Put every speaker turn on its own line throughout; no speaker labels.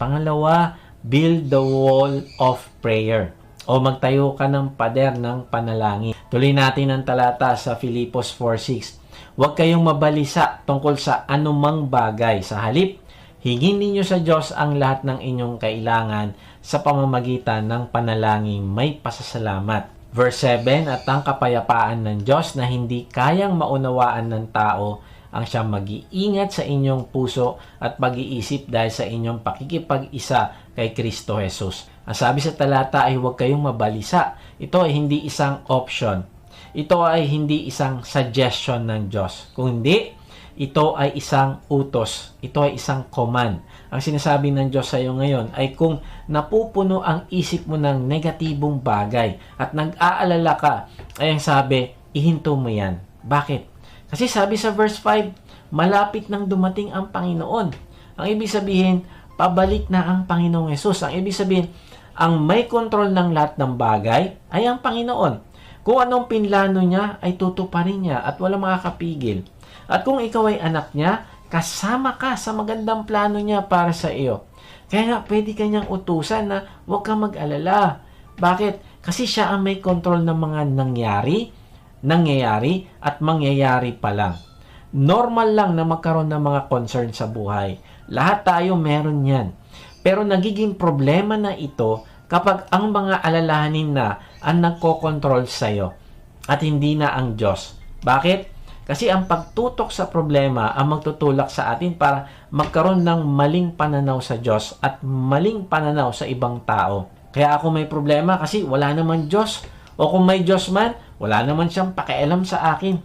Pangalawa, build the wall of prayer o magtayo ka ng pader ng panalangin. Tuloy natin ang talata sa Filipos 4.6. Huwag kayong mabalisa tungkol sa anumang bagay. Sa halip, hingin ninyo sa Diyos ang lahat ng inyong kailangan sa pamamagitan ng panalangin may pasasalamat. Verse 7, At ang kapayapaan ng Diyos na hindi kayang maunawaan ng tao ang siyang mag-iingat sa inyong puso at pag-iisip dahil sa inyong pakikipag-isa kay Kristo Jesus. Ang sabi sa talata ay huwag kayong mabalisa. Ito ay hindi isang option. Ito ay hindi isang suggestion ng Diyos. Kung hindi, ito ay isang utos. Ito ay isang command. Ang sinasabi ng Diyos sa iyo ngayon ay kung napupuno ang isip mo ng negatibong bagay at nag-aalala ka, ay ang sabi, ihinto mo yan. Bakit? Kasi sabi sa verse 5, malapit nang dumating ang Panginoon. Ang ibig sabihin, pabalik na ang Panginoong Yesus. Ang ibig sabihin, ang may kontrol ng lahat ng bagay ay ang Panginoon. Kung anong pinlano niya ay tutuparin niya at walang makakapigil. At kung ikaw ay anak niya, kasama ka sa magandang plano niya para sa iyo. Kaya nga, pwede kanyang utusan na huwag kang mag-alala. Bakit? Kasi siya ang may kontrol ng mga nangyari, nangyayari, at mangyayari pa lang. Normal lang na magkaroon ng mga concern sa buhay. Lahat tayo meron yan. Pero nagiging problema na ito kapag ang mga alalahanin na ang nagkokontrol sa iyo at hindi na ang Diyos. Bakit? Kasi ang pagtutok sa problema ang magtutulak sa atin para magkaroon ng maling pananaw sa Diyos at maling pananaw sa ibang tao. Kaya ako may problema kasi wala naman Diyos. O kung may Diyos man, wala naman siyang pakialam sa akin.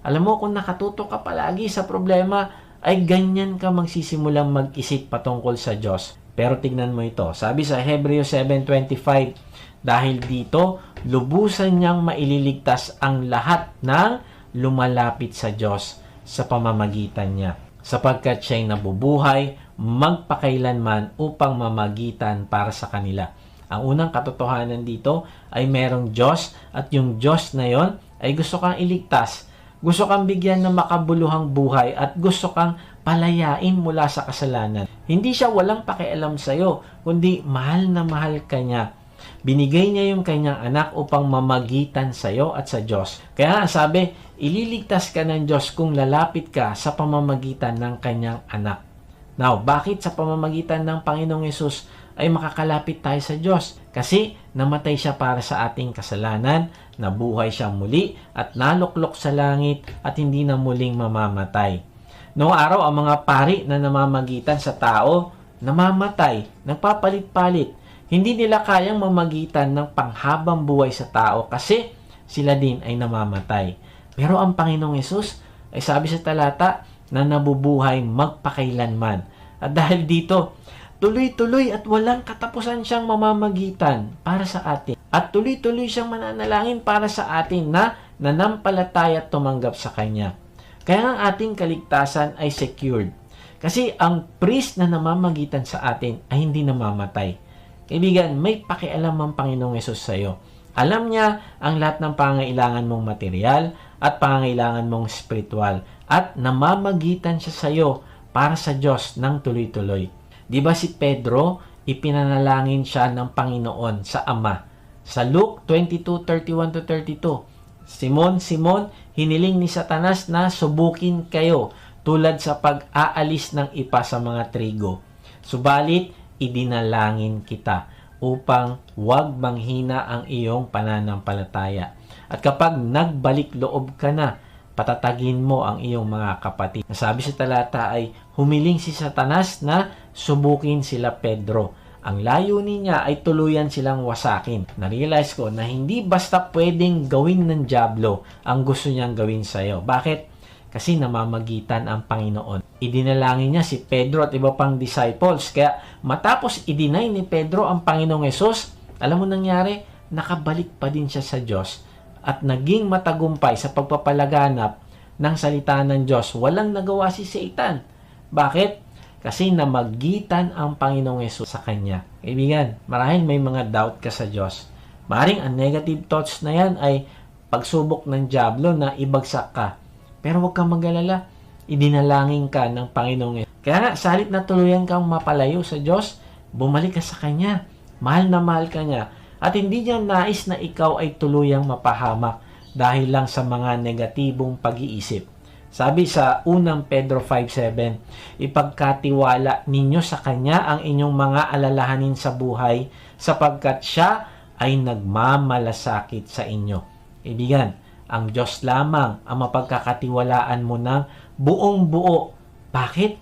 Alam mo, kung nakatutok ka palagi sa problema, ay ganyan ka magsisimulang mag-isip patungkol sa Diyos. Pero tignan mo ito. Sabi sa Hebreo 7.25, Dahil dito, lubusan niyang maililigtas ang lahat ng lumalapit sa Diyos sa pamamagitan niya. Sapagkat siya'y nabubuhay magpakailanman upang mamagitan para sa kanila. Ang unang katotohanan dito ay merong Diyos at yung Diyos na yon ay gusto kang iligtas gusto kang bigyan ng makabuluhang buhay at gusto kang palayain mula sa kasalanan. Hindi siya walang pakialam sa iyo, kundi mahal na mahal ka niya. Binigay niya yung kanyang anak upang mamagitan sa iyo at sa Diyos. Kaya sabi, ililigtas ka ng Diyos kung lalapit ka sa pamamagitan ng kanyang anak. Now, bakit sa pamamagitan ng Panginoong Yesus ay makakalapit tayo sa Diyos? Kasi namatay siya para sa ating kasalanan, nabuhay siya muli at naluklok sa langit at hindi na muling mamamatay. Noong araw, ang mga pari na namamagitan sa tao, namamatay, nagpapalit-palit. Hindi nila kayang mamagitan ng panghabang buhay sa tao kasi sila din ay namamatay. Pero ang Panginoong Yesus ay sabi sa talata na nabubuhay magpakailanman. At dahil dito, tuloy-tuloy at walang katapusan siyang mamamagitan para sa atin. At tuloy-tuloy siyang mananalangin para sa atin na nanampalataya at tumanggap sa Kanya. Kaya ang ating kaligtasan ay secured. Kasi ang priest na namamagitan sa atin ay hindi namamatay. Kaibigan, may pakialam ang Panginoong Yesus sa iyo. Alam niya ang lahat ng pangailangan mong material at pangailangan mong spiritual at namamagitan siya sa iyo para sa Diyos ng tuloy-tuloy. Di ba si Pedro, ipinanalangin siya ng Panginoon sa Ama. Sa Luke 22:31-32, Simon, Simon, hiniling ni Satanas na subukin kayo tulad sa pag-aalis ng ipa sa mga trigo. Subalit, idinalangin kita upang huwag manghina ang iyong pananampalataya. At kapag nagbalik loob ka na, patatagin mo ang iyong mga kapatid. Nasabi sa talata ay humiling si Satanas na subukin sila Pedro. Ang layunin niya ay tuluyan silang wasakin. Narealize ko na hindi basta pwedeng gawin ng Diablo ang gusto niyang gawin sa iyo. Bakit? Kasi namamagitan ang Panginoon. Idinalangin niya si Pedro at iba pang disciples. Kaya matapos idinay ni Pedro ang Panginoong Yesus, alam mo nangyari? Nakabalik pa din siya sa Diyos at naging matagumpay sa pagpapalaganap ng salita ng Diyos. Walang nagawa si Satan. Bakit? Kasi namagitan ang Panginoong Yesus sa kanya. Kaibigan, marahil may mga doubt ka sa Diyos. Maring ang negative thoughts na yan ay pagsubok ng Diablo na ibagsak ka. Pero huwag kang magalala. Idinalangin ka ng Panginoong Yesus. Kaya nga, salit na tuluyan kang mapalayo sa Diyos, bumalik ka sa Kanya. Mahal na mahal ka niya. At hindi niya nais na ikaw ay tuluyang mapahamak dahil lang sa mga negatibong pag-iisip. Sabi sa unang Pedro 5.7, ipagkatiwala ninyo sa Kanya ang inyong mga alalahanin sa buhay sapagkat Siya ay nagmamalasakit sa inyo. Ibigan, ang Diyos lamang ang mapagkakatiwalaan mo ng buong buo. Bakit?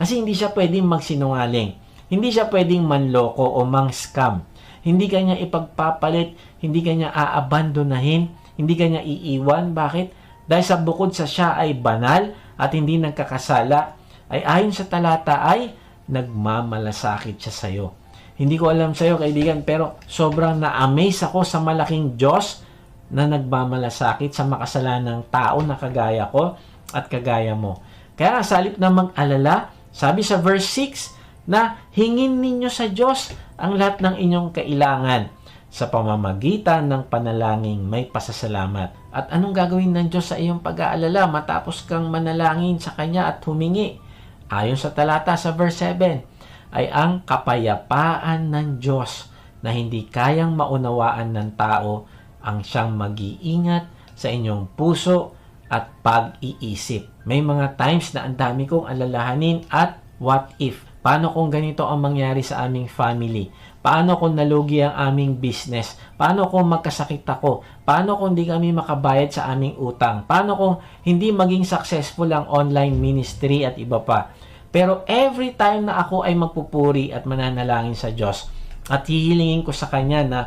Kasi hindi siya pwedeng magsinungaling. Hindi siya pwedeng manloko o mang-scam. Hindi kanya ipagpapalit, hindi kanya aabandonahin, hindi kanya iiwan. Bakit? Dahil sa bukod sa siya ay banal at hindi nagkakasala, ay ayon sa talata ay nagmamalasakit siya sa iyo. Hindi ko alam sa iyo, kaibigan, pero sobrang na-amaze ako sa malaking Diyos na nagmamalasakit sa makasalanang tao na kagaya ko at kagaya mo. Kaya sa na mag-alala, sabi sa verse 6 na hingin ninyo sa Diyos ang lahat ng inyong kailangan sa pamamagitan ng panalangin may pasasalamat. At anong gagawin ng Diyos sa iyong pag-aalala matapos kang manalangin sa Kanya at humingi? Ayon sa talata sa verse 7, ay ang kapayapaan ng Diyos na hindi kayang maunawaan ng tao ang siyang mag-iingat sa inyong puso at pag-iisip. May mga times na ang dami kong alalahanin at what if? Paano kung ganito ang mangyari sa aming family? Paano kung nalugi ang aming business? Paano kung magkasakit ako? Paano kung hindi kami makabayad sa aming utang? Paano kung hindi maging successful ang online ministry at iba pa? Pero every time na ako ay magpupuri at mananalangin sa Diyos at hihilingin ko sa Kanya na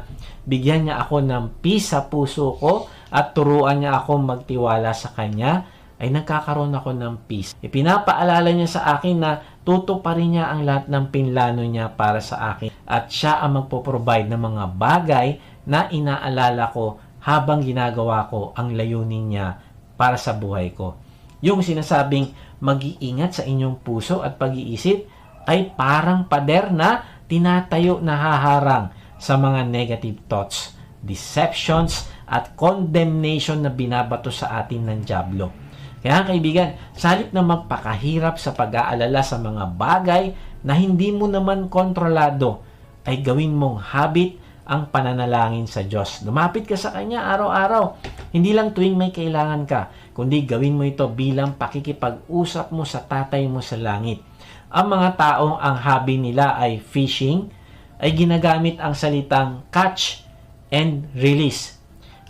bigyan niya ako ng peace sa puso ko at turuan niya ako magtiwala sa Kanya, ay nagkakaroon ako ng peace. Ipinapaalala niya sa akin na tutuparin niya ang lahat ng pinlano niya para sa akin at siya ang magpo-provide ng mga bagay na inaalala ko habang ginagawa ko ang layunin niya para sa buhay ko. Yung sinasabing mag-iingat sa inyong puso at pag-iisip ay parang pader na tinatayo na haharang sa mga negative thoughts, deceptions, at condemnation na binabato sa atin ng Diablo. Kaya kaibigan, salit na magpakahirap sa pag-aalala sa mga bagay na hindi mo naman kontrolado, ay gawin mong habit ang pananalangin sa Diyos. Lumapit ka sa Kanya araw-araw. Hindi lang tuwing may kailangan ka, kundi gawin mo ito bilang pakikipag-usap mo sa tatay mo sa langit. Ang mga taong ang hobby nila ay fishing, ay ginagamit ang salitang catch and release.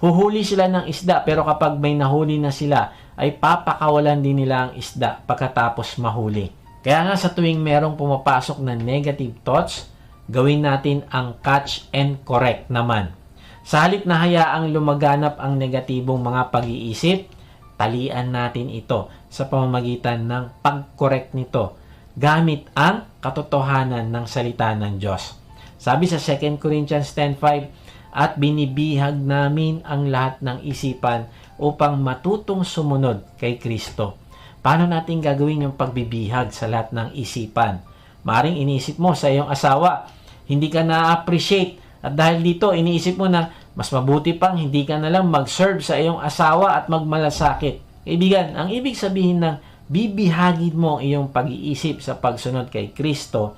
Huhuli sila ng isda pero kapag may nahuli na sila, ay papakawalan din nila ang isda pagkatapos mahuli. Kaya nga sa tuwing merong pumapasok na negative thoughts, gawin natin ang catch and correct naman. Sa halip na hayaang lumaganap ang negatibong mga pag-iisip, talian natin ito sa pamamagitan ng pag-correct nito gamit ang katotohanan ng salita ng Diyos. Sabi sa 2 Corinthians 10.5, At binibihag namin ang lahat ng isipan upang matutong sumunod kay Kristo. Paano natin gagawin yung pagbibihag sa lahat ng isipan? Maring iniisip mo sa iyong asawa, hindi ka na-appreciate at dahil dito iniisip mo na mas mabuti pang hindi ka na lang mag-serve sa iyong asawa at magmalasakit. Kaibigan, ang ibig sabihin ng bibihagin mo iyong pag-iisip sa pagsunod kay Kristo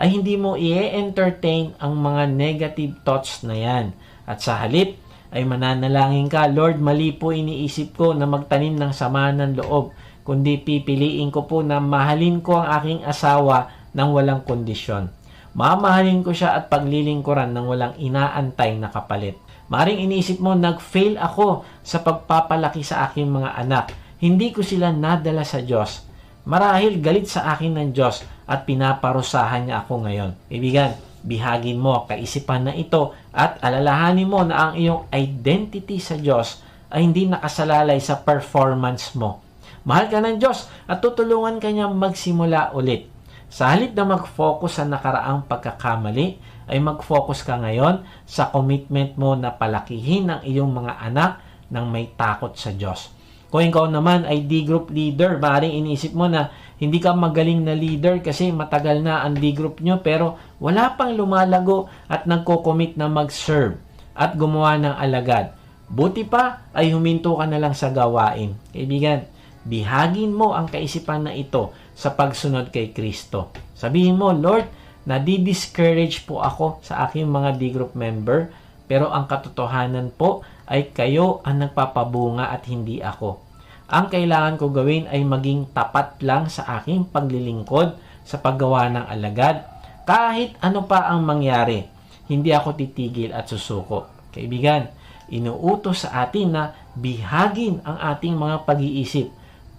ay hindi mo i-entertain ang mga negative thoughts na yan. At sa halip, ay mananalangin ka, Lord, mali po iniisip ko na magtanim ng sama ng loob, kundi pipiliin ko po na mahalin ko ang aking asawa ng walang kondisyon. Mamahalin ko siya at paglilingkuran ng walang inaantay na kapalit. Maring iniisip mo, nag-fail ako sa pagpapalaki sa aking mga anak. Hindi ko sila nadala sa Diyos. Marahil galit sa akin ng Diyos at pinaparusahan niya ako ngayon. Ibigan, bihagin mo kaisipan na ito at alalahanin mo na ang iyong identity sa Diyos ay hindi nakasalalay sa performance mo. Mahal ka ng Diyos at tutulungan ka niya magsimula ulit. Sa halip na mag-focus sa nakaraang pagkakamali, ay mag-focus ka ngayon sa commitment mo na palakihin ang iyong mga anak ng may takot sa Diyos. Kung ikaw naman ay D-group leader, maaaring inisip mo na hindi ka magaling na leader kasi matagal na ang D-group nyo pero wala pang lumalago at nagko-commit na mag-serve at gumawa ng alagad. Buti pa ay huminto ka na lang sa gawain. Kaibigan, bihagin mo ang kaisipan na ito sa pagsunod kay Kristo. Sabihin mo, Lord, nadi-discourage po ako sa aking mga D-group member, pero ang katotohanan po ay kayo ang nagpapabunga at hindi ako. Ang kailangan ko gawin ay maging tapat lang sa aking paglilingkod sa paggawa ng alagad. Kahit ano pa ang mangyari, hindi ako titigil at susuko. Kaibigan, inuutos sa atin na bihagin ang ating mga pag-iisip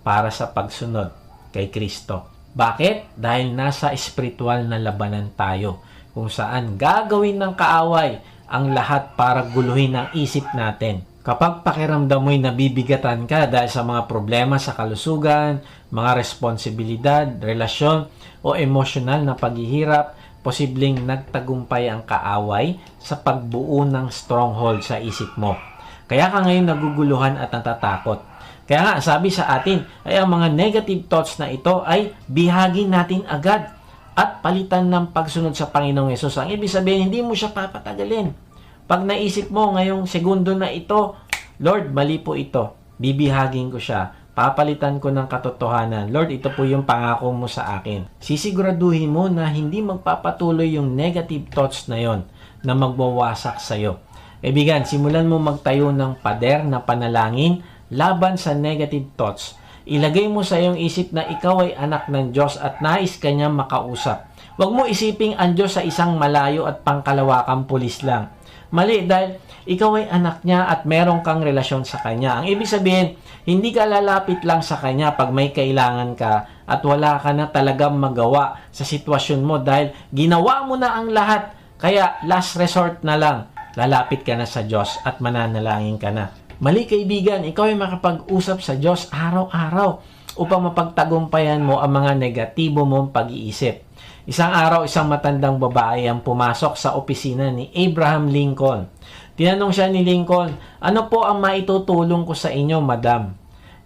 para sa pagsunod kay Kristo. Bakit? Dahil nasa espiritual na labanan tayo kung saan gagawin ng kaaway ang lahat para guluhin ang isip natin. Kapag pakiramdam mo'y nabibigatan ka dahil sa mga problema sa kalusugan, mga responsibilidad, relasyon o emosyonal na paghihirap, posibleng nagtagumpay ang kaaway sa pagbuo ng stronghold sa isip mo. Kaya ka ngayon naguguluhan at natatakot. Kaya nga, sabi sa atin, ay ang mga negative thoughts na ito ay bihagin natin agad at palitan ng pagsunod sa Panginoong Yesus. Ang ibig sabihin, hindi mo siya papatagalin. Pag naisip mo ngayong segundo na ito, Lord, mali po ito. Bibihagin ko siya. Papalitan ko ng katotohanan. Lord, ito po yung pangako mo sa akin. Sisiguraduhin mo na hindi magpapatuloy yung negative thoughts na yon na magwawasak sa'yo. Kaibigan, simulan mo magtayo ng pader na panalangin laban sa negative thoughts. Ilagay mo sa iyong isip na ikaw ay anak ng Diyos at nais ka niya makausap. Huwag mo isiping ang Diyos sa isang malayo at pangkalawakang pulis lang. Mali dahil ikaw ay anak niya at meron kang relasyon sa kanya. Ang ibig sabihin, hindi ka lalapit lang sa kanya pag may kailangan ka at wala ka na talagang magawa sa sitwasyon mo dahil ginawa mo na ang lahat. Kaya last resort na lang, lalapit ka na sa Diyos at mananalangin ka na. Mali kaibigan, ikaw ay makapag-usap sa Diyos araw-araw upang mapagtagumpayan mo ang mga negatibo mong pag-iisip. Isang araw, isang matandang babae ang pumasok sa opisina ni Abraham Lincoln. Tinanong siya ni Lincoln, ano po ang maitutulong ko sa inyo, madam?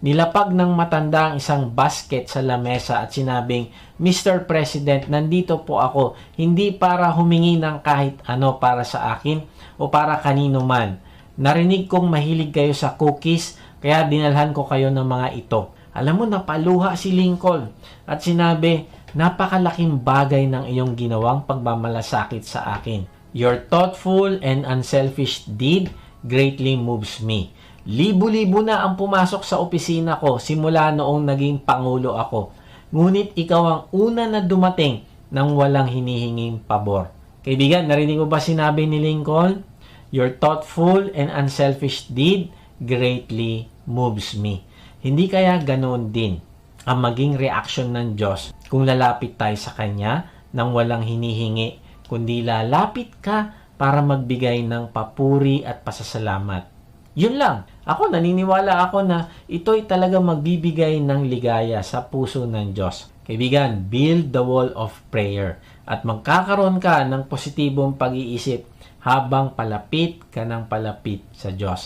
Nilapag ng matanda ang isang basket sa lamesa at sinabing, Mr. President, nandito po ako, hindi para humingi ng kahit ano para sa akin o para kanino man. Narinig kong mahilig kayo sa cookies, kaya dinalhan ko kayo ng mga ito. Alam mo, napaluha si Lincoln at sinabi, napakalaking bagay ng iyong ginawang pagmamalasakit sa akin. Your thoughtful and unselfish deed greatly moves me. Libo-libo na ang pumasok sa opisina ko simula noong naging pangulo ako. Ngunit ikaw ang una na dumating nang walang hinihinging pabor. Kaibigan, narinig mo ba sinabi ni Lincoln? Your thoughtful and unselfish deed greatly moves me. Hindi kaya ganoon din ang maging reaksyon ng Diyos kung lalapit tayo sa Kanya nang walang hinihingi, kundi lalapit ka para magbigay ng papuri at pasasalamat. Yun lang. Ako naniniwala ako na ito'y talaga magbibigay ng ligaya sa puso ng Diyos. Kaibigan, build the wall of prayer at magkakaroon ka ng positibong pag-iisip habang palapit ka ng palapit sa Diyos.